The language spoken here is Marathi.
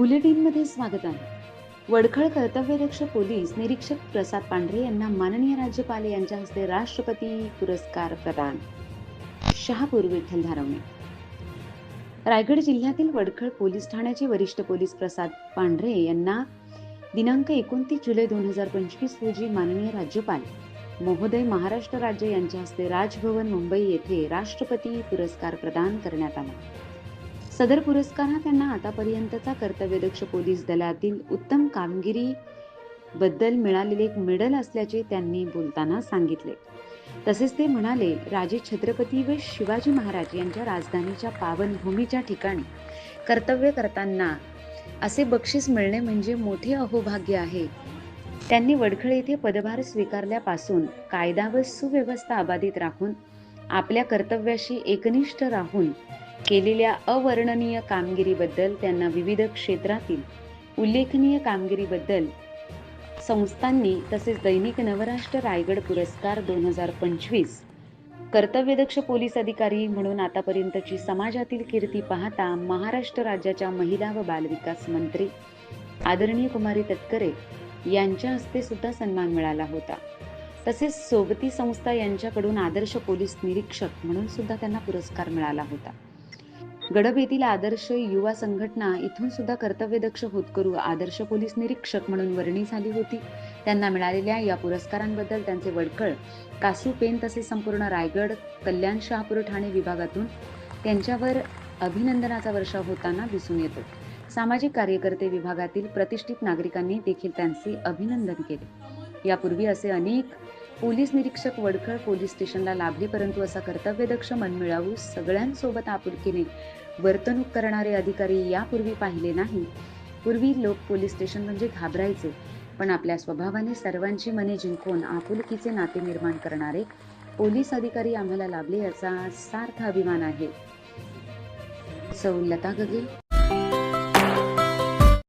स्वागत आहे. वडखळ कर्तव्यरक्ष पोलीस निरीक्षक प्रसाद पांढरे यांना माननीय राज्यपाल यांच्या हस्ते राष्ट्रपती पुरस्कार प्रदान. शहापूर विठ्ठल धारवणे. रायगड जिल्ह्यातील वडखळ पोलीस ठाण्याचे वरिष्ठ पोलीस प्रसाद पांढरे यांना दिनांक एकोणतीस जुलै दोन हजार पंचवीस रोजी माननीय राज्यपाल महोदय महाराष्ट्र राज्य यांच्या हस्ते राजभवन मुंबई येथे राष्ट्रपती पुरस्कार प्रदान करण्यात आला. सदर पुरस्कार हा त्यांना आतापर्यंतचा कर्तव्यदक्ष पोलीस दलातील उत्तम कामगिरी बद्दल मिळालेले एक मेडल असल्याचे त्यांनी बोलताना सांगितले. तसेच ते म्हणाले राजे छत्रपती व शिवाजी महाराज यांच्या राजधानीच्या पावनभूमीच्या ठिकाणी कर्तव्य करताना असे बक्षीस मिळणे म्हणजे मोठे अहोभाग्य आहे. त्यांनी वडखळ येथे पदभार स्वीकारल्यापासून कायदा व सुव्यवस्था अबाधित राखून आपल्या कर्तव्याशी एकनिष्ठ राहून केलेल्या अवर्णनीय कामगिरीबद्दल त्यांना विविध क्षेत्रातील उल्लेखनीय कामगिरीबद्दल संस्थांनी तसेच दैनिक नवराष्ट्र रायगड पुरस्कार दोन हजार पंचवीस कर्तव्यदक्ष पोलीस अधिकारी म्हणून आतापर्यंतची समाजातील कीर्ती पाहता महाराष्ट्र राज्याच्या महिला व बालविकास मंत्री आदरणीय कुमारी तटकरे यांच्या हस्ते सुद्धा सन्मान मिळाला होता. तसेच सोबती संस्था यांच्याकडून आदर्श पोलीस निरीक्षक म्हणून सुद्धा त्यांना पुरस्कार मिळाला होता. गडब येथील आदर्श युवा संघटना इथून सुद्धा कर्तव्यदक्ष होतकरू आदर्श पोलीस निरीक्षक म्हणून वर्णी झाली होती. त्यांना मिळालेल्या या पुरस्कारांबद्दल त्यांचे वडकळ कासू पेन तसेच संपूर्ण रायगड कल्याण शहापूर ठाणे विभागातून त्यांच्यावर अभिनंदनाचा वर्षाव होताना दिसून येतो. सामाजिक कार्यकर्ते विभागातील प्रतिष्ठित नागरिकांनी देखील त्यांचे अभिनंदन केले. यापूर्वी असे अनेक पोलीस निरीक्षक वडखळ पोलीस स्टेशनला लाभले परंतु असा कर्तव्यदक्ष मनमिळावू सगळ्यांसोबत आपुलकीने वर्तणूक करणारे अधिकारी यापूर्वी पाहिले नाही. पूर्वी लोक पोलीस स्टेशन म्हणजे घाबरायचे पण आपल्या स्वभावाने सर्वांची मने जिंकून आपुलकीचे नाते निर्माण करणारे पोलीस अधिकारी आम्हाला लाभले याचा सार्थ अभिमान आहे. सौ लता गगे